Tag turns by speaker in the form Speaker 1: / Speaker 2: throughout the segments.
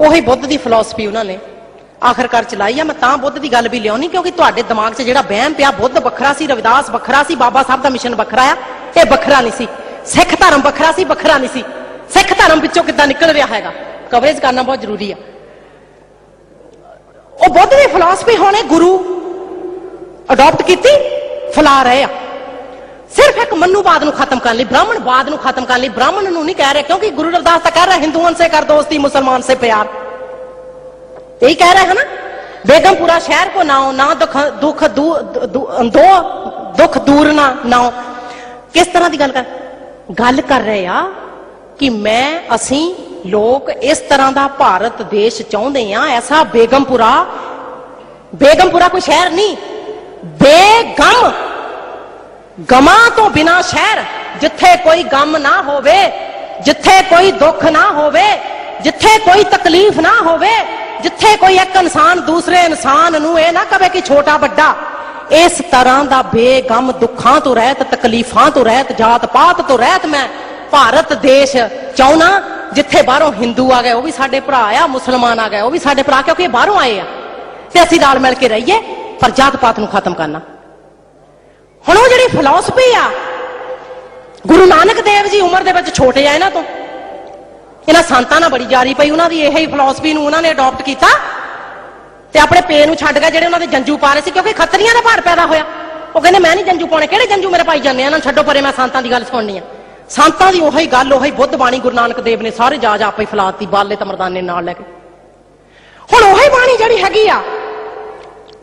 Speaker 1: ਉਹੀ ਬੁੱਧ ਦੀ ਫਿਲਾਸਫੀ ਉਹਨਾਂ ਨੇ। ਆਖਰਕਾਰ ਚਲਾਈ ਆ, ਮੈਂ ਤਾਂ ਬੁੱਧ ਦੀ ਗੱਲ ਵੀ ਲਿਆਉਣੀ, ਕਿਉਂਕਿ ਤੁਹਾਡੇ ਦਿਮਾਗ 'ਚ ਜਿਹੜਾ ਵਹਿਮ ਪਿਆ, ਬੁੱਧ ਵੱਖਰਾ ਸੀ, ਰਵਿਦਾਸ ਵੱਖਰਾ ਸੀ, ਬਾਬਾ ਸਾਹਿਬ ਦਾ ਮਿਸ਼ਨ ਵੱਖਰਾ ਆ, ਇਹ ਵੱਖਰਾ ਨਹੀਂ ਸੀ। ਸਿੱਖ ਧਰਮ ਵੱਖਰਾ ਸੀ, ਵੱਖਰਾ ਨਹੀਂ ਸੀ। ਸਿੱਖ ਧਰਮ ਵਿੱਚੋਂ ਕਿੱਦਾਂ ਨਿਕਲ ਰਿਹਾ ਹੈਗਾ? ਕਵਰੇਜ ਕਰਨਾ ਬਹੁਤ ਜ਼ਰੂਰੀ ਆ। ਉਹ ਬੁੱਧ ਦੀ ਫਿਲਾਸਫੀ ਹੁਣੇ ਗੁਰੂ ਅਡਾਪਟ ਕੀਤੀ, ਫਲਾ ਰਹੇ ਆ। ਸਿਰਫ ਇੱਕ ਮਨੂਵਾਦ ਨੂੰ ਖਤਮ ਕਰਨ ਲਈ ਬ੍ਰਾਹਮਣਵਾਦ ਨੂੰ ਖਤਮ ਕਰਨ ਲਈ ਬ੍ਰਾਹਮਣ ਨੂੰ ਨਹੀਂ ਕਹਿ ਰਹੇ ਕਿਉਂਕਿ ਗੁਰੂ ਰਵਿਦਾਸ ਤਾਂ ਕਹਿ ਰਿਹਾ ਹਿੰਦੂਆਂ ਸੇ ਕਰ ਦੋਸਤੀ ਮੁਸਲਮਾਨ ਸੇ ਪਿਆਰ यही कह रहे हैं ना बेगमपुरा शहर को नाओ ना दुख दुख दू, दू, दो दुख दूर ना नाओ ਕਿਸ ਤਰ੍ਹਾਂ ਦੀ ਗੱਲ ਕਰ ਗੱਲ ਕਰ ਰਹੇ ਆ ਕਿ ਮੈਂ ਅਸੀਂ ਲੋਕ ਇਸ ਤਰ੍ਹਾਂ ਦਾ ਭਾਰਤ ਦੇਸ਼ ਚਾਹੁੰਦੇ ਆ ਐਸਾ ਬੇਗਮਪੁਰਾ ਬੇਗਮਪੁਰਾ ਕੋਈ ਸ਼ਹਿਰ ਨਹੀਂ ਬੇਗਮ ਗਮਾਂ ਤੋਂ ਬਿਨਾ ਸ਼ਹਿਰ, ਜਿੱਥੇ ਕੋਈ ਗਮ ਨਾ ਹੋਵੇ, ਜਿੱਥੇ ਕੋਈ ਦੁੱਖ ਨਾ ਹੋਵੇ, ਜਿੱਥੇ ਕੋਈ ਤਕਲੀਫ ਨਾ ਹੋਵੇ, ਜਿੱਥੇ ਕੋਈ ਇੱਕ ਇਨਸਾਨ ਦੂਸਰੇ ਇਨਸਾਨ ਨੂੰ ਇਹ ਨਾ ਕਵੇ ਕਿ ਛੋਟਾ ਵੱਡਾ, ਇਸ ਤਰ੍ਹਾਂ ਦਾ ਬੇਗਮ ਦੁੱਖਾਂ ਤੋਂ ਰਹਿਤ, ਤਕਲੀਫਾਂ ਤੋਂ ਰਹਿਤ ਜਾਤ ਪਾਤ ਤੋਂ ਰਹਿਤ ਮੈਂ ਭਾਰਤ ਦੇਸ਼ ਚਾਹੁੰਨਾ, ਜਿੱਥੇ ਬਾਹਰੋਂ ਹਿੰਦੂ ਆ ਗਏ, ਉਹ ਵੀ ਸਾਡੇ ਭਰਾ ਆ, ਮੁਸਲਮਾਨ ਆ ਗਏ, ਉਹ ਵੀ ਸਾਡੇ ਭਰਾ, ਕਿਉਂਕਿ ਇਹ ਬਾਹਰੋਂ ਆਏ ਆ। ਤੇ ਅਸੀਂ ਨਾਲ ਮਿਲ ਕੇ ਰਹੀਏ, ਪਰ ਜਾਤ ਪਾਤ ਨੂੰ ਖਤਮ ਕਰਨਾ। ਹੁਣ ਉਹ ਜਿਹੜੀ ਫਿਲਾਸਫੀ ਆ, ਗੁਰੂ ਨਾਨਕ ਦੇਵ ਜੀ ਉਮਰ ਦੇ ਵਿੱਚ ਛੋਟੇ ਆ ਇਹਨਾਂ ਤੋਂ। ਇਹਨਾਂ ਸੰਤਾਂ ਨਾਲ ਬੜੀ ਜਾਰੀ ਪਈ, ਉਹਨਾਂ ਦੀ ਇਹੀ ਫਿਲਾਸਫੀ ਨੂੰ ਉਹਨਾਂ ਨੇ ਅਡਾਪਟ ਕੀਤਾ ਤੇ ਆਪਣੇ ਪੇ ਨੂੰ ਛੱਡ ਗਿਆ ਜਿਹੜੇ ਉਹਨਾਂ ਦੇ ਜੰਜੂ ਪਾ ਰਹੇ ਸੀ, ਕਿਉਂਕਿ ਖੱਤਰੀਆਂ ਦਾ ਭਾਰ ਪੈਦਾ ਹੋਇਆ। ਉਹ ਕਹਿੰਦੇ, ਮੈਂ ਨਹੀਂ ਜੰਜੂ ਪਾਉਣੇ, ਕਿਹੜੇ ਜੰਜੂ ਮੇਰੇ ਪਾਈ ਜਾਂਦੇ ਆ? ਇਹਨਾਂ ਛੱਡੋ ਪਰੇ, ਮੈਂ ਸੰਤਾਂ ਦੀ ਗੱਲ ਸੁਣਨੀ ਆ। ਸੰਤਾਂ ਦੀ ਉਹੀ ਗੱਲ, ਉਹੀ ਬੁੱਧ ਬਾਣੀ ਗੁਰੂ ਨਾਨਕ ਦੇਵ ਨੇ ਸਾਰੇ ਜਾ ਜਾ ਆਪੇ ਫਲਾਤੀ ਬਾਲੇ ਤਮਰਦਾਨੇ ਨਾਲ ਲੈ ਕੇ। ਹੁਣ ਉਹੀ ਬਾਣੀ ਜਿਹੜੀ ਹੈਗੀ ਆ,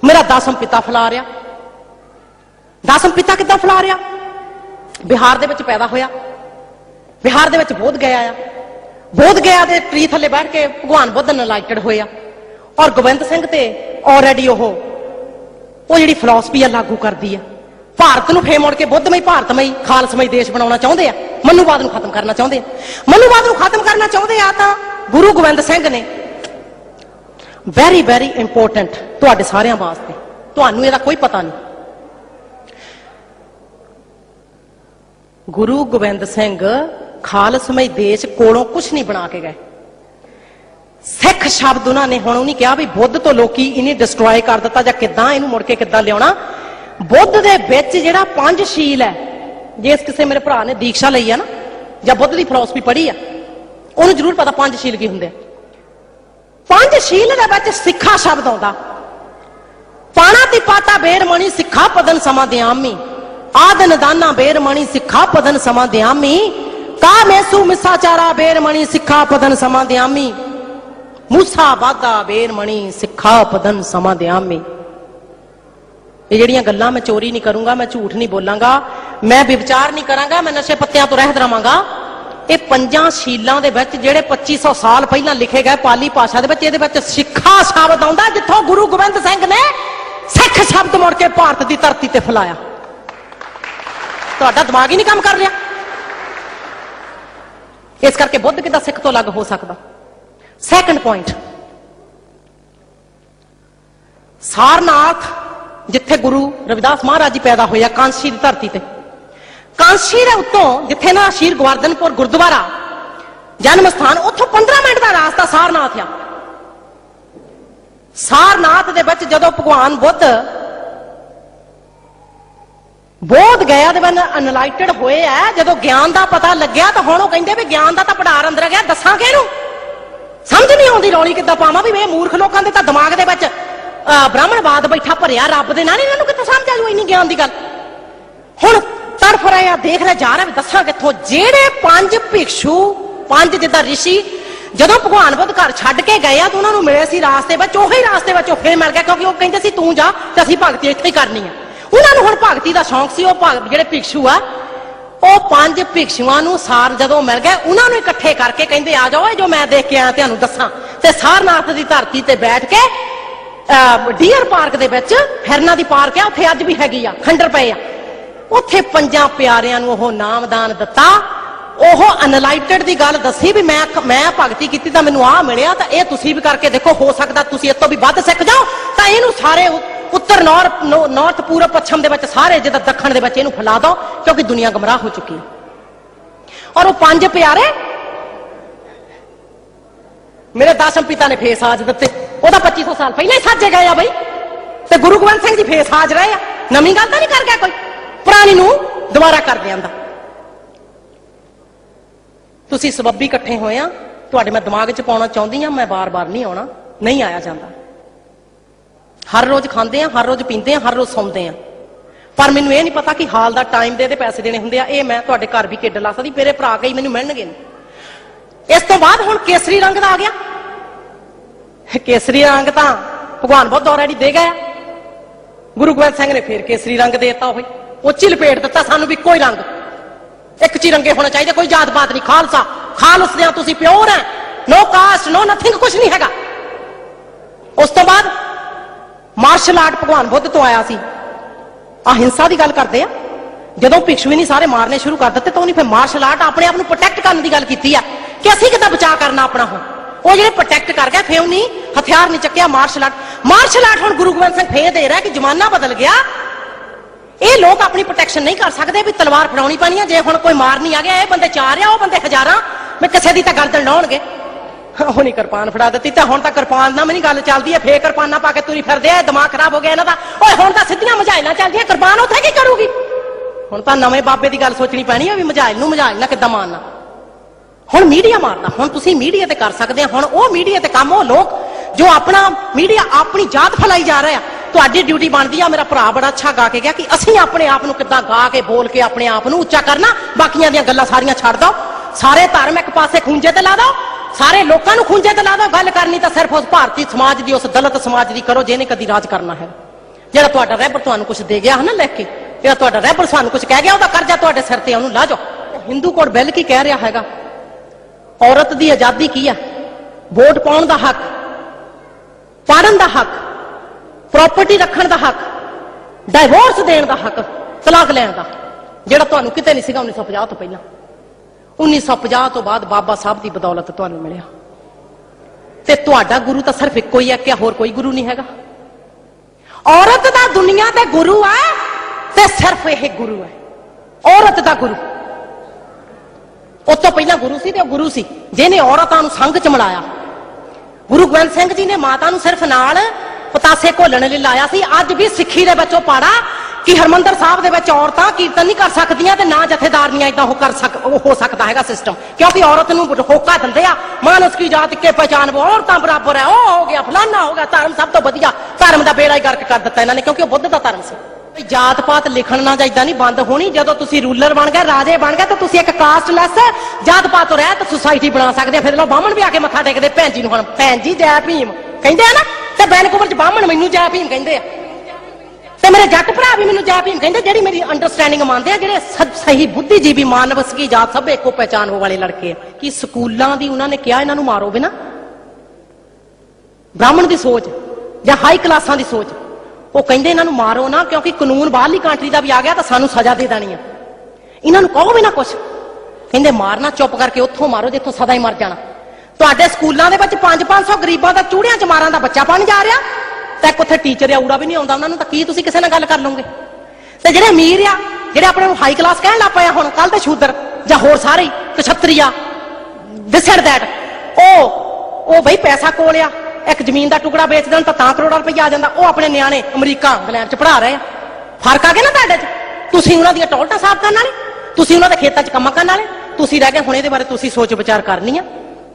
Speaker 1: ਮੇਰਾ ਦਸਮ ਪਿਤਾ ਫਲਾ ਰਿਹਾ। ਦਾਸਮ ਪਿਤਾ ਕਿੱਦਾਂ ਫਲਾ ਰਿਹਾ? ਬਿਹਾਰ ਦੇ ਵਿੱਚ ਪੈਦਾ ਹੋਇਆ। ਬਿਹਾਰ ਦੇ ਵਿੱਚ ਬੋਧ ਗਿਆ ਆ। ਬੋਧ ਗਿਆ ਦੇ ਟਰੀ ਥੱਲੇ ਬੈਠ ਕੇ ਭਗਵਾਨ ਬੁੱਧ ਨਲਾਈਟਡ ਹੋਇਆ। ਔਰ ਗੋਬਿੰਦ ਸਿੰਘ ਤੇ ਆਲਰੇਡੀ ਉਹ ਉਹ ਜਿਹੜੀ ਫਿਲਾਸਫੀ ਆ ਲਾਗੂ ਕਰਦੀ ਆ। ਭਾਰਤ ਨੂੰ ਫੇਰ ਮੁੜ ਕੇ ਬੁੱਧਮਈ, ਭਾਰਤਮਈ, ਖਾਲਸਮਈ ਦੇਸ਼ ਬਣਾਉਣਾ ਚਾਹੁੰਦੇ ਆ। ਮਨੂਵਾਦ ਨੂੰ ਖਤਮ ਕਰਨਾ ਚਾਹੁੰਦੇ ਆ। ਮਨੂਵਾਦ ਨੂੰ ਖਤਮ ਕਰਨਾ ਚਾਹੁੰਦੇ ਆ ਤਾਂ ਗੁਰੂ ਗੋਬਿੰਦ ਸਿੰਘ ਨੇ ਵੈਰੀ ਵੈਰੀ ਇੰਪੋਰਟੈਂਟ ਤੁਹਾਡੇ ਸਾਰਿਆਂ ਵਾਸਤੇ। ਤੁਹਾਨੂੰ ਇਹਦਾ ਕੋਈ ਪਤਾ ਨਹੀਂ। ਗੁਰੂ ਗੋਬਿੰਦ ਸਿੰਘ ਖਾਲਸਮਈ ਦੇਸ਼ ਕੋਲੋਂ ਕੁਝ ਨਹੀਂ ਬਣਾ ਕੇ ਗਏ। ਸਿੱਖ ਸ਼ਬਦ ਉਹਨਾਂ ਨੇ ਹੁਣ ਉਹਨੇ ਕਿਹਾ ਵੀ ਬੁੱਧ ਤੋਂ ਲੋਕੀ ਇਹਨੇ ਡਿਸਟਰੋਏ ਕਰ ਦਿੱਤਾ ਜਾਂ ਕਿੱਦਾਂ ਇਹਨੂੰ ਮੁੜ ਕੇ ਕਿੱਦਾਂ ਲਿਆਉਣਾ। ਬੁੱਧ ਦੇ ਵਿੱਚ ਜਿਹੜਾ ਪੰਜ ਸ਼ੀਲ ਹੈ ਜਿਸ ਕਿਸੇ ਮੇਰੇ ਭਰਾ ਨੇ ਦੀਕਸ਼ਾ ਲਈ ਆ ਨਾ, ਜਾਂ ਬੁੱਧ ਦੀ ਫਿਲਾਸਫੀ ਪੜ੍ਹੀ ਆ, ਉਹਨੂੰ ਜ਼ਰੂਰ ਪਤਾ ਪੰਜ ਸ਼ੀਲ ਕੀ ਹੁੰਦੇ ਪੰਜ ਸ਼ੀਲ ਦੇ ਵਿੱਚ ਸਿੱਖਾ ਸ਼ਬਦ ਆਉਂਦਾ। ਪਾਣਾ ਤੀ ਪਾਤਾ ਬੇਰਮਣੀ ਸਿੱਖਾ ਪਦਨ ਸਮਾਂ ਦਿਆਮੀ ਆਦਨ ਦਾਨਾ ਬੇਰਮਣੀ ਸਿੱਖਾ ਪਦਨ ਸਮਾਂ ਦਿਆਮੀ। ਕਾ ਮੈਸੂ ਮਿਸਾਚਾਰਾ ਬੇਰਮਣੀ ਸਿੱਖਾ ਪਦਨ ਸਮਾਂ ਦਿਆਮੀ। ਮੂਸਾ ਬਾਦਾ ਬੇਰਮਣੀ ਸਿੱਖਾ ਪਦਨ ਸਮਾਂ ਦਿਆਮੀ। ਇਹ ਜਿਹੜੀਆਂ ਗੱਲਾਂ ਮੈਂ ਚੋਰੀ ਨਹੀਂ ਕਰੂੰਗਾ, ਮੈਂ ਝੂਠ ਨਹੀਂ ਬੋਲਾਂਗਾ, ਮੈਂ ਵਿਚਾਰ ਨਹੀਂ ਕਰਾਂਗਾ, ਮੈਂ ਨਸ਼ੇ ਪੱਤਿਆਂ ਤੋਂ ਰਹਿਤ ਰਵਾਂਗਾ। ਇਹ ਪੰਜਾਂ ਸ਼ੀਲਾਂ ਦੇ ਵਿੱਚ ਜਿਹੜੇ 2500 ਸਾਲ ਪਹਿਲਾਂ ਲਿਖੇ ਗਏ ਪਾਲੀ ਭਾਸ਼ਾ ਦੇ ਵਿੱਚ, ਇਹਦੇ ਵਿੱਚ ਸਿੱਖਾ ਸ਼ਬਦ ਆਉਂਦਾ ਜਿੱਥੋਂ ਗੁਰੂ ਗੋਬਿੰਦ ਸਿੰਘ ਨੇ ਸਿੱਖ ਸ਼ਬਦ ਮੁੜ ਕੇ ਭਾਰਤ ਦੀ ਧਰਤੀ ਤੇ ਫੈਲਾਇਆ। ਤੁਹਾਡਾ ਦਿਮਾਗ ਹੀ ਨਹੀਂ ਕੰਮ ਕਰ ਰਿਹਾ। ਇਸ ਕਰਕੇ ਬੁੱਧ ਕਿਦਾਂ ਸਿੱਖ ਤੋਂ ਅਲੱਗ ਹੋ ਸਕਦਾ? ਸੈਕੰਡ ਪੁਆਇੰਟ ਸਾਰਨਾਥ ਜਿੱਥੇ ਗੁਰੂ ਰਵਿਦਾਸ ਮਹਾਰਾਜ ਜੀ ਪੈਦਾ ਹੋਇਆ ਕਾਂਸੀ ਦੀ ਧਰਤੀ ਤੇ। ਕਾਂਸੀ ਦੇ ਉੱਤੋਂ ਜਿੱਥੇ ਨਾ ਸ਼ੀਰ ਗਵਰਧਨਪੁਰ ਗੁਰਦੁਆਰਾ ਜਨਮ ਸਥਾਨ, ਉੱਥੋਂ 15 ਮਿੰਟ ਦਾ ਰਾਸਤਾ ਸਾਰਨਾਥ ਆ। ਸਾਰਨਾਥ ਦੇ ਵਿੱਚ ਜਦੋਂ ਭਗਵਾਨ ਬੁੱਧ ਬੋਧ ਗਿਆ ਦੇ ਬੰਨ ਅਨਲਾਈਟਡ ਹੋਏ ਆ। ਜਦੋਂ ਗਿਆਨ ਦਾ ਪਤਾ ਲੱਗਿਆ ਤਾਂ ਹੁਣ ਉਹ ਕਹਿੰਦੇ ਵੀ ਗਿਆਨ ਦਾ ਤਾਂ ਪੜਾਰ ਅੰਦਰ ਗਿਆ ਦੱਸਾਂਗੇ ਇਹਨੂੰ? ਸਮਝ ਨਹੀਂ ਆਉਂਦੀ ਰੌਲੀ ਕਿੱਦਾਂ ਪਾਵਾਂ ਵੀ ਇਹ ਮੂਰਖ ਲੋਕਾਂ ਦੇ ਤਾਂ ਦਿਮਾਗ ਦੇ ਵਿੱਚ ਅਹ, ਬ੍ਰਾਹਮਣਵਾਦ ਬੈਠਾ ਭਰਿਆ ਰੱਬ ਦੇ ਨਾਲ ਇਹਨਾਂ ਨੂੰ ਕਿੱਥੋਂ ਸਮਝ ਆ ਜੂ ਇੰਨੀ ਗਿਆਨ ਦੀ ਗੱਲ? ਹੁਣ ਤੜਫ ਰਹੇ ਆ ਦੇਖ ਰਿਹਾ ਜਾ ਰਿਹਾ ਵੀ ਦੱਸਾਂ ਕਿੱਥੋਂ। ਜਿਹੜੇ ਪੰਜ ਭਿਕਸ਼ੂ ਪੰਜ ਜਿੱਦਾਂ ਰਿਸ਼ੀ ਜਦੋਂ ਭਗਵਾਨ ਬੁੱਧ ਘਰ ਛੱਡ ਕੇ ਗਏ ਆ ਤਾਂ ਉਹਨਾਂ ਨੂੰ ਮਿਲੇ ਸੀ ਰਾਸਤੇ ਵਿੱਚ ਉਹੀ ਰਾਸਤੇ ਵਿੱਚ ਉਹ ਫੇਰ ਮਿਲ ਗਿਆ ਕਿਉਂਕਿ ਉਹ ਕਹਿੰਦੇ ਸੀ ਤੂੰ ਜਾ ਤੇ ਅਸੀਂ ਭਗਤੀ ਇੱਥੇ ਹੀ ਕਰਨੀ ਆ। ਉਹਨਾਂ ਨੂੰ ਹੁਣ ਭਗਤੀ ਦਾ ਸ਼ੌਂਕ ਸੀ, ਉਹ ਭਗ- ਜਿਹੜੇ ਭਿਕਸ਼ੂ ਆ, ਉਹ ਪੰਜ ਭਿਕਸ਼ੂਆਂ ਨੂੰ ਸਾਰ ਜਦੋਂ ਮਿਲ ਗਏ, ਉਹਨਾਂ ਨੂੰ ਇਕੱਠੇ ਕਰਕੇ ਕਹਿੰਦੇ, ਆ ਜਾਓ, ਇਹ ਜੋ ਮੈਂ ਦੇਖ ਕੇ ਆਇਆ ਤੁਹਾਨੂੰ ਦੱਸਾਂ। ਤੇ ਸਾਰਨਾਥ ਦੀ ਧਰਤੀ ਤੇ ਬੈਠ ਕੇ ਡੀਅਰ ਪਾਰਕ ਦੇ ਵਿੱਚ ਹਿਰਨਾਂ ਦੀ ਪਾਰਕ ਆ, ਉੱਥੇ ਅੱਜ ਵੀ ਹੈਗੀ ਆ, ਖੰਡਰ ਪਏ ਆ। ਉੱਥੇ ਪੰਜਾਂ ਪਿਆਰਿਆਂ ਨੂੰ ਉਹ ਨਾਮਦਾਨ ਦਿੱਤਾ। ਉਹ ਅਨਲਾਈਟਡ ਦੀ ਗੱਲ ਦੱਸੀ ਵੀ ਮੈਂ ਮੈਂ ਭਗਤੀ ਕੀਤੀ ਤਾਂ ਮੈਨੂੰ ਆ ਮਿਲਿਆ, ਤਾਂ ਇਹ ਤੁਸੀਂ ਵੀ ਕਰਕੇ ਦੇਖੋ, ਹੋ ਸਕਦਾ ਤੁਸੀਂ ਇਸ ਤੋਂ ਵੀ ਵੱਧ ਸਿੱਖ ਜਾਓ, ਤਾਂ ਇਹਨੂੰ ਸਾਰੇ ਉੱਤਰ ਨਾਰਥ ਨਾਰਥ ਪੂਰਬ ਪੱਛਮ ਦੇ ਵਿੱਚ ਸਾਰੇ, ਜਿੱਦਾਂ ਦੱਖਣ ਦੇ ਵਿੱਚ ਇਹਨੂੰ ਫੈਲਾ ਦਿਓ, ਕਿਉਂਕਿ ਦੁਨੀਆ ਗਮਰਾਹ ਹੋ ਚੁੱਕੀ ਹੈ। ਔਰ ਉਹ ਪੰਜ ਪਿਆਰੇ ਮੇਰੇ ਦਾਸਮ ਪਿਤਾ ਨੇ ਫੇਸ ਆਜ ਦਿੱਤੇ। ਉਹਦਾ 2500 ਸਾਲ ਪਹਿਲਾਂ ਹੀ ਸਾਜੇ ਗਏ ਆ ਬਈ। ਤੇ ਗੁਰੂ ਗੋਬਿੰਦ ਸਿੰਘ ਜੀ ਫੇਸ ਆਜ ਰਹੇ ਆ। ਨਵੀਂ ਗੱਲ ਤਾਂ ਨਹੀਂ ਕਰ ਗਿਆ ਕੋਈ? ਪੁਰਾਣੀ ਨੂੰ ਦੁਬਾਰਾ ਕਰ ਦਿਆਂਦਾ ਤੁਸੀਂ ਸਬੱਬੀ ਇਕੱਠੇ ਹੋਏ ਆ। ਤੁਹਾਡੇ ਮੈਂ ਦਿਮਾਗ 'ਚ ਪਾਉਣਾ ਚਾਹੁੰਦੀ ਆ, ਮੈਂ ਬਾਰ-ਬਾਰ ਨਹੀਂ ਆਉਣਾ। ਨਹੀਂ ਆਇਆ ਜਾਂਦਾ। ਹਰ ਰੋਜ਼ ਖਾਂਦੇ ਆ, ਹਰ ਰੋਜ਼ ਪੀਂਦੇ ਆ, ਹਰ ਰੋਜ਼ ਸੌਂਦੇ ਆ। ਪਰ ਮੈਨੂੰ ਇਹ ਨਹੀਂ ਪਤਾ ਕਿ ਹਾਲ ਦਾ ਟਾਈਮ ਦੇ ਦੇ ਪੈਸੇ ਦੇਣੇ ਹੁੰਦੇ ਆ। ਇਹ ਮੈਂ ਤੁਹਾਡੇ ਘਰ ਵੀ ਕਿੱਡ ਲਾ ਸਕਦੀ, ਮੇਰੇ ਭਰਾ ਕਈ ਮੈਨੂੰ ਮਿਲਣਗੇ ਨਹੀਂ। ਇਸ ਤੋਂ ਬਾਅਦ ਹੁਣ ਕੇਸਰੀ ਰੰਗ ਦਾ ਆ ਗਿਆ। ਕੇਸਰੀ ਰੰਗ ਤਾਂ ਭਗਵਾਨ ਬੁੱਧ ਆਲਰੇਡੀ ਦੇ ਗਿਆ ਗੁਰੂ ਗੋਬਿੰਦ ਸਿੰਘ ਨੇ ਫੇਰ ਕੇਸਰੀ ਰੰਗ ਦੇਤਾ ਹੋਈ ਉਹ। ਚ ਹੀ ਲਪੇਟ ਦਿੱਤਾ ਸਾਨੂੰ ਵੀ ਕੋਈ ਰੰਗ। ਇੱਕ ਚ ਰੰਗੇ ਹੋਣਾ ਚਾਹੀਦਾ, ਕੋਈ ਜਾਤ ਪਾਤ ਨਹੀਂ। ਖਾਲਸਾ, ਖਾਲਸ ਦੇ ਤੁਸੀਂ ਪਿਓਰ ਹੈ ਨੋ ਕਾਸਟ ਨੋ ਨਥਿੰਗ ਕੁਝ ਨਹੀਂ ਹੈਗਾ। ਉਸ ਤੋਂ ਬਾਅਦ ਮਾਰਸ਼ਲ ਆਰਟ ਭਗਵਾਨ ਬੁੱਧ ਤੋਂ ਆਇਆ ਸੀ। ਅਹਿੰਸਾ ਦੀ ਗੱਲ ਕਰਦੇ ਆ। ਜਦੋਂ ਭਿਕਸ਼ੂ ਨਹੀਂ ਸਾਰੇ ਮਾਰਨੇ ਸ਼ੁਰੂ ਕਰ ਦਿੱਤੇ ਤਾਂ ਉਹਨੇ ਫਿਰ ਮਾਰਸ਼ਲ ਆਰਟ ਆਪਣੇ ਆਪ ਨੂੰ ਪ੍ਰੋਟੈਕਟ ਕਰਨ ਦੀ ਗੱਲ ਕੀਤੀ ਆ। ਕਿ ਅਸੀਂ ਕਿੱਦਾਂ ਬਚਾ ਕਰਨਾ ਆਪਣਾ ਹੁਣ? ਉਹ ਜਿਹੜੇ ਪ੍ਰੋਟੈਕਟ ਕਰ ਗਿਆ, ਫੇਰ ਉਹਨੇ ਹਥਿਆਰ ਨਹੀਂ ਚੱਕਿਆ ਮਾਰਸ਼ਲ ਆਰਟ। ਮਾਰਸ਼ਲ ਆਰਟ ਹੁਣ ਗੁਰੂ ਗੋਬਿੰਦ ਸਿੰਘ ਫੇਰ ਦੇ ਰਿਹਾ ਕਿ ਜ਼ਮਾਨਾ ਬਦਲ ਗਿਆ। ਇਹ ਲੋਕ ਆਪਣੀ ਪ੍ਰੋਟੈਕਸ਼ਨ ਨਹੀਂ ਕਰ ਸਕਦੇ ਵੀ ਤਲਵਾਰ ਫੜਾਉਣੀ ਪੈਣੀ ਆ। ਜੇ ਹੁਣ ਕੋਈ ਮਾਰ ਨਹੀਂ ਆ ਗਿਆ, ਇਹ ਬੰਦੇ ਚਾਰ ਆ, ਉਹ ਬੰਦੇ ਹਜ਼ਾਰਾਂ। ਮੈਂ ਕਿਸੇ ਦੀ ਤਾਂ ਗਰਦਨ ਲਾਉਣਗੇ ਉਹ ਨਹੀਂ ਕਿਰਪਾਨ ਫੜਾ ਦਿੱਤੀ, ਤਾਂ ਹੁਣ ਤਾਂ ਕਿਰਪਾਨ ਨਾਲ ਵੀ ਗੱਲ ਚੱਲਦੀ ਐ ਫੇਰ ਕਿਰਪਾਨਾਂ ਪਾ ਕੇ ਤੁਰੀ ਫਿਰਦੇ ਆ ਦਿਮਾਗ ਖਰਾਬ ਹੋ ਗਿਆ ਇਹਨਾਂ ਦਾ। ਓਏ, ਹੁਣ ਤਾਂ ਸਿੱਧੀਆਂ ਮਝਾਇਲਾਂ ਚੱਲਦੀਆਂ, ਕਿਰਪਾਨ ਉੱਥੇ ਕੀ ਕਰੂਗੀ? ਹੁਣ ਤਾਂ ਨਵੇਂ ਬਾਬੇ ਦੀ ਗੱਲ ਸੋਚਣੀ ਪੈਣੀ ਆ ਵੀ ਮਝਾਇਲ ਨੂੰ ਮਝਾਇਲ ਨਾਲ ਕਿੱਦਾਂ ਮਾਰਨਾ। ਹੁਣ ਮੀਡੀਆ ਮਾਰਦਾ ਹੁਣ ਤੁਸੀਂ ਮੀਡੀਆ ਤੇ ਕਰ ਸਕਦੇ ਆ, ਹੁਣ ਉਹ ਮੀਡੀਆ ਤੇ ਕੰਮ, ਉਹ ਲੋਕ ਜੋ ਆਪਣਾ ਮੀਡੀਆ ਆਪਣੀ ਜਾਤ ਫੈਲਾਈ ਜਾ ਰਿਹਾ ਤੁਹਾਡੀ ਡਿਊਟੀ ਬਣਦੀ ਆ, ਮੇਰਾ ਭਰਾ ਬੜਾ ਅੱਛਾ ਗਾ ਕੇ ਗਿਆ ਕਿ ਅਸੀਂ ਆਪਣੇ ਆਪ ਨੂੰ ਕਿੱਦਾਂ ਗਾ ਕੇ ਬੋਲ ਕੇ ਆਪਣੇ ਆਪ ਨੂੰ ਉੱਚਾ ਕਰਨਾ, ਬਾਕੀਆਂ ਦੀਆਂ ਗੱਲਾਂ ਸਾਰੀਆਂ ਛੱਡ ਦੋ ਸਾਰੇ ਧਰਮ ਇੱਕ ਪਾਸੇ ਖੂੰਜੇ ਤੇ ਲਾ ਦੋ ਸਾਰੇ ਲੋਕਾਂ ਨੂੰ ਖੂੰਜੇ ਤੇ ਲਾ ਦੋ, ਗੱਲ ਕਰਨੀ ਤਾਂ ਸਿਰਫ ਉਸ ਭਾਰਤੀ ਸਮਾਜ ਦੀ, ਉਸ ਦਲਿਤ ਸਮਾਜ ਦੀ ਕਰੋ, ਜਿਹਨੇ ਕਦੀ ਰਾਜ ਕਰਨਾ ਹੈ। ਜਿਹੜਾ ਤੁਹਾਡਾ ਰਹਿਬਰ ਤੁਹਾਨੂੰ ਕੁਝ ਦੇ ਗਿਆ ਹੈ ਨਾ ਲੈ ਕੇ, ਜਿਹੜਾ ਤੁਹਾਡਾ ਰਹਿਬਰ ਸਾਨੂੰ ਕੁਝ ਕਹਿ ਗਿਆ, ਉਹਦਾ ਕਰਜ਼ਾ ਤੁਹਾਡੇ ਸਿਰ ਤੇ ਉਹਨੂੰ ਲਾ ਜਾਓ। ਹਿੰਦੂ ਕੋਡ ਬਿੱਲ ਕੀ ਕਹਿ ਰਿਹਾ ਹੈਗਾ? ਔਰਤ ਦੀ ਆਜ਼ਾਦੀ ਕੀ ਆ? ਵੋਟ ਪਾਉਣ ਦਾ ਹੱਕ ਪੜਨ ਦਾ ਹੱਕ ਪ੍ਰਾਪਰਟੀ ਰੱਖਣ ਦਾ ਹੱਕ ਡਾਈਵੋਰਸ ਦੇਣ ਦਾ ਹੱਕ, ਤਲਾਕ ਲੈਣ ਦਾ। ਜਿਹੜਾ ਤੁਹਾਨੂੰ ਕਿਤੇ ਨਹੀਂ ਸੀਗਾ 1950 ਤੋਂ ਪਹਿਲਾਂ। 1950 ਤੋਂ ਬਾਅਦ ਬਾਬਾ ਸਾਹਿਬ ਦੀ ਬਦੌਲਤ ਤੁਹਾਨੂੰ ਮਿਲਿਆ। ਤੇ ਤੁਹਾਡਾ ਗੁਰੂ ਤਾਂ ਸਿਰਫ ਇੱਕੋ ਹੀ ਹੈ ਕਿ ਹੋਰ ਕੋਈ ਗੁਰੂ ਨਹੀਂ ਹੈਗਾ। ਔਰਤ ਦਾ ਦੁਨੀਆ ਤੇ ਗੁਰੂ ਹੈ ਤੇ ਸਿਰਫ ਇਹ ਗੁਰੂ ਹੈ। ਔਰਤ ਦਾ ਗੁਰੂ। ਉਸ ਤੋਂ ਪਹਿਲਾਂ ਗੁਰੂ ਸੀ ਤੇ ਉਹ ਗੁਰੂ ਸੀ। ਜਿਹਨੇ ਔਰਤਾਂ ਨੂੰ ਸੰਗ ਚ ਮਿਲਾਇਆ। ਗੁਰੂ ਗੋਬਿੰਦ ਸਿੰਘ ਜੀ ਨੇ ਮਾਤਾ ਨੂੰ ਸਿਰਫ ਨਾਲ ਪਤਾਸੇ ਘੋਲਣ ਲਈ ਲਾਇਆ ਸੀ। ਅੱਜ ਵੀ ਸਿੱਖੀ ਦੇ ਵਿੱਚੋਂ ਪਾੜਾ ਕਿ ਹਰਮੰਦਰ ਸਾਹਿਬ ਦੇ ਵਿੱਚ ਔਰਤਾਂ ਕੀਰਤਨ ਨਹੀਂ ਕਰ ਸਕਦੀਆਂ ਤੇ ਨਾ ਜਥੇਦਾਰਨੀਆਂ ਇਦਾਂ ਉਹ ਕਰ ਸਕ, ਉਹ ਹੋ ਸਕਦਾ ਹੈਗਾ ਸਿਸਟਮ ਕਿਉਂਕਿ ਔਰਤ ਨੂੰ ਹੋਕਾ ਦਿੰਦੇ ਆ, ਮਾਨਸ ਕੀ ਜਾਤ ਕੇ ਪਹਿਚਾਨ, ਉਹ ਔਰਤਾਂ ਬਰਾਬਰ ਹੈ, ਉਹ ਹੋ ਗਿਆ, ਫਲਾਨਾ ਹੋ ਗਿਆ, ਧਰਮ ਸਭ ਤੋਂ ਵਧੀਆ। ਧਰਮ ਦਾ ਬੇੜਾ ਹੀ ਗਰਕ ਕਰ ਦਿੱਤਾ ਇਹਨਾਂ ਨੇ, ਕਿਉਂਕਿ ਉਹ ਬੁੱਧ ਦਾ ਧਰਮ ਸੀ। ਜਾਤ ਪਾਤ ਲਿਖਣ ਨਾਲ ਜਾਂ ਇਦਾਂ ਨਹੀਂ ਬੰਦ ਹੋਣੀ, ਜਦੋਂ ਤੁਸੀਂ ਰੂਲਰ ਬਣ ਗਏ, ਰਾਜੇ ਬਣ ਗਏ, ਤਾਂ ਤੁਸੀਂ ਇੱਕ ਕਾਸਟਲੈਸ ਜਾਤ ਪਾਤ ਤੋਂ ਰਹਿਤ ਸੁਸਾਇਟੀ ਬਣਾ ਸਕਦੇ ਆ। ਫਿਰ ਲੋ ਬਾਹਮਣ ਵੀ ਆ ਕੇ ਮੱਥਾ ਟੇਕਦੇ, ਭੈਣ ਜੀ ਨੂੰ ਹੁਣ, ਭੈਣ ਜੀ ਜੈ ਭੀਮ ਕਹਿੰਦੇ ਆ ਨਾ, ਤੇ ਬੈਨਕੂਵਰ ਚ ਬਾਹਮਣ ਮੈਨੂੰ ਜੈ ਭੀਮ ਕਹਿੰਦੇ ਆ। ਤੇ ਮੇਰੇ ਜੱਟ ਭਰਾ ਵੀ ਮੈਨੂੰ ਜਾ ਭੀਮ ਕਹਿੰਦੇ, ਜਿਹੜੀ ਮੇਰੀ ਅੰਡਰਸਟੈਂਡਿੰਗ ਮੰਨਦੇ ਆ, ਜਿਹੜੇ ਸਹੀ ਬੁੱਧੀਜੀਵੀ ਮਾਨਵ ਸਕੀ ਜਾਤ ਸਭ ਇੱਕੋ ਪਹਿਚਾਨ ਹੋ ਵਾਲੇ ਲੜਕੇ ਆ। ਕਿ ਸਕੂਲਾਂ ਦੀ ਉਹਨਾਂ ਨੇ ਕਿਹਾ ਇਹਨਾਂ ਨੂੰ ਮਾਰੋ ਬਿਨਾ? ਬ੍ਰਾਹਮਣ ਦੀ ਸੋਚ ਜਾਂ ਹਾਈ ਕਲਾਸਾਂ ਦੀ ਸੋਚ? ਉਹ ਕਹਿੰਦੇ ਇਹਨਾਂ ਨੂੰ ਮਾਰੋ ਨਾ, ਕਿਉਂਕਿ ਕਾਨੂੰਨ ਬਾਹਰਲੀ ਕੰਟਰੀ ਦਾ ਵੀ ਆ ਗਿਆ ਤਾਂ ਸਾਨੂੰ ਸਜ਼ਾ ਦੇ ਦੇਣੀ ਆ। ਇਹਨਾਂ ਨੂੰ ਕਹੋ ਵੀ ਨਾ ਕੁਛ। ਕਹਿੰਦੇ ਮਾਰਨਾ ਚੁੱਪ ਕਰਕੇ ਉੱਥੋਂ ਮਾਰੋ, ਜਿੱਥੋਂ ਸਦਾ ਹੀ ਮਰ ਜਾਣਾ। ਤੁਹਾਡੇ ਸਕੂਲਾਂ ਦੇ ਵਿੱਚ 5-500 ਗਰੀਬਾਂ ਦਾ ਚੂੜਿਆਂ ਚ ਮਾਰਾਂ ਦਾ ਬੱਚਾ ਬਣ ਜਾ ਰਿਹਾ। ਤਾਂ ਇੱਕ ਉੱਥੇ ਟੀਚਰ ਆ ਉੜਾ ਵੀ ਨਹੀਂ ਆਉਂਦਾ, ਉਹਨਾਂ ਨੂੰ ਤਾਂ ਕੀ ਤੁਸੀਂ ਕਿਸੇ ਨਾਲ ਗੱਲ ਕਰ ਲਓਗੇ? ਤੇ ਜਿਹੜੇ ਅਮੀਰ ਆ, ਜਿਹੜੇ ਆਪਣੇ ਨੂੰ ਹਾਈ ਕਲਾਸ ਕਹਿਣ ਲੱਗ ਪਏ ਹੁਣ ਕੱਲ ਤੇ ਸ਼ੂਦਰ ਜਾਂ ਹੋਰ ਸਾਰੇ ਕਛਤਰੀਆ ਦਿਸੜ ਦੈਟ ਉਹ ਉਹ ਬਈ ਪੈਸਾ ਕੋਲ ਆ, ਇੱਕ ਜ਼ਮੀਨ ਦਾ ਟੁਕੜਾ ਵੇਚ ਦੇਣ ਤਾਂ ਤਾਂ ਕਰੋੜਾਂ ਰੁਪਏ ਆ ਜਾਂਦਾ, ਉਹ ਆਪਣੇ ਨਿਆਣੇ ਅਮਰੀਕਾ, ਇੰਗਲੈਂਡ ਚ ਪੜਾ ਰਹੇ ਆ। ਫ਼ਰਕ ਆ ਗਿਆ ਨਾ ਤੁਹਾਡੇ ਚ? ਤੁਸੀਂ ਉਹਨਾਂ ਦੀਆਂ ਟੋਲਟਾਂ ਸਾਫ਼ ਕਰਨ ਵਾਲੇ? ਤੁਸੀਂ ਉਹਨਾਂ ਦੇ ਖੇਤਾਂ 'ਚ ਕੰਮ ਕਰਨ ਵਾਲੇ? ਤੁਸੀਂ ਰਹਿ ਗਏ, ਹੁਣ ਇਹਦੇ ਬਾਰੇ ਤੁਸੀਂ ਸੋਚ ਵਿਚਾਰ ਕਰਨੀ ਆ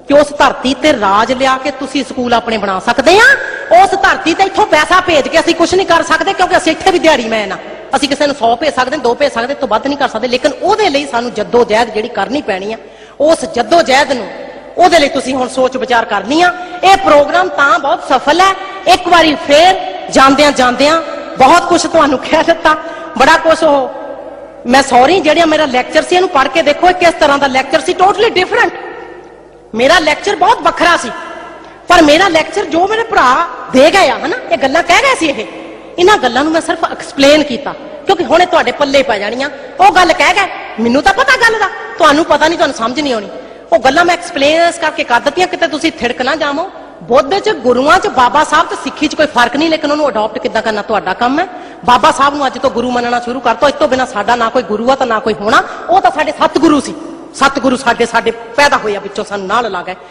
Speaker 1: ਕਿ ਉਸ ਧਰਤੀ ਤੇ ਰਾਜ ਲਿਆ ਕੇ ਤੁਸੀਂ ਸਕੂਲ ਆਪਣੇ ਬਣਾ ਸਕਦੇ ਆ ਉਸ ਧਰਤੀ ਤੇ ਇੱਥੋਂ ਪੈਸਾ ਭੇਜ ਕੇ ਅਸੀਂ ਕੁਝ ਨਹੀਂ ਕਰ ਸਕਦੇ ਕਿਉਂਕਿ ਅਸੀਂ ਇੱਥੇ ਵੀ ਦਿਹਾੜੀ ਮੈਂ ਨਾ ਅਸੀਂ ਕਿਸੇ ਨੂੰ 100 ਭੇਜ ਸਕਦੇ, ਦੋ ਭੇਜ ਸਕਦੇ, ਤੋਂ ਵੱਧ ਨਹੀਂ ਕਰ ਸਕਦੇ। ਲੇਕਿਨ ਉਹਦੇ ਲਈ ਸਾਨੂੰ ਜੱਦੋ ਜਹਿਦ ਜਿਹੜੀ ਕਰਨੀ ਪੈਣੀ ਆ, ਉਸ ਜੱਦੋ ਜਹਿਦ ਨੂੰ ਉਹਦੇ ਲਈ ਤੁਸੀਂ ਹੁਣ ਸੋਚ ਵਿਚਾਰ ਕਰਨੀ ਆ। ਇਹ ਪ੍ਰੋਗਰਾਮ ਤਾਂ ਬਹੁਤ ਸਫਲ ਹੈ। ਇੱਕ ਵਾਰੀ ਫੇਰ ਜਾਂਦਿਆਂ ਜਾਂਦਿਆਂ ਬਹੁਤ ਕੁਝ ਤੁਹਾਨੂੰ ਕਹਿ ਦਿੱਤਾ। ਬੜਾ ਕੁਝ ਉਹ, ਮੈਂ ਸੌਰੀ ਜਿਹੜਾ ਮੇਰਾ ਲੈਕਚਰ ਸੀ, ਇਹਨੂੰ ਪੜ੍ਹ ਕੇ ਦੇਖੋ ਕਿਸ ਤਰ੍ਹਾਂ ਦਾ ਲੈਕਚਰ ਸੀ। ਟੋਟਲੀ ਡਿਫਰੈਂਟ ਮੇਰਾ ਲੈਕਚਰ ਬਹੁਤ ਵੱਖਰਾ ਸੀ। ਪਰ ਮੇਰਾ ਲੈਕਚਰ ਜੋ ਮੇਰੇ ਭਰਾ ਦੇ ਗਏ ਆ, ਹਨਾ, ਇਹ ਗੱਲਾਂ ਕਹਿ ਗਏ ਸੀ ਇਹ। ਇਹਨਾਂ ਗੱਲਾਂ ਨੂੰ ਮੈਂ ਸਿਰਫ ਐਕਸਪਲੇਨ ਕੀਤਾ, ਕਿਉਂਕਿ ਹੁਣ ਇਹ ਤੁਹਾਡੇ ਪੱਲੇ ਪੈ ਜਾਣੀਆਂ। ਉਹ ਗੱਲ ਕਹਿ ਗਏ, ਮੈਨੂੰ ਤਾਂ ਪਤਾ ਗੱਲ ਦਾ, ਤੁਹਾਨੂੰ ਪਤਾ ਨਹੀਂ, ਤੁਹਾਨੂੰ ਸਮਝ ਨਹੀਂ ਆਉਣੀ। ਉਹ ਗੱਲਾਂ ਮੈਂ ਐਕਸਪਲੇਨ ਇਸ ਕਰਕੇ ਕਰ ਦਿੱਤੀਆਂ, ਕਿਤੇ ਤੁਸੀਂ ਥਿੜਕ ਨਾ ਜਾਵੋ। ਬੁੱਧ ਚ, ਗੁਰੂਆਂ ਚ, ਬਾਬਾ ਸਾਹਿਬ ਤੇ ਸਿੱਖੀ ਚ ਕੋਈ ਫ਼ਰਕ ਨਹੀਂ, ਲੇਕਿਨ ਉਹਨੂੰ ਅਡਾਪਟ ਕਿੱਦਾਂ ਕਰਨਾ ਤੁਹਾਡਾ ਕੰਮ ਹੈ। ਬਾਬਾ ਸਾਹਿਬ ਨੂੰ ਅੱਜ ਤੋਂ ਗੁਰੂ ਮੰਨਣਾ ਸ਼ੁਰੂ ਕਰ ਦੋ ਇਸ ਤੋਂ ਬਿਨਾ ਸਾਡਾ ਨਾ ਕੋਈ ਗੁਰੂ ਆ ਤਾਂ ਨਾ ਕੋਈ ਹੋਣਾ। ਉਹ ਤਾਂ ਸਾਡੇ ਸਤਿਗੁਰੂ ਸੀ। ਸਤਿਗੁਰੂ ਸਾਡੇ ਸਾਡੇ ਪੈਦਾ ਹੋਇਆ ਵਿੱਚੋਂ ਸਾਨੂੰ ਨਾਲ ਲਾ ਗਏ।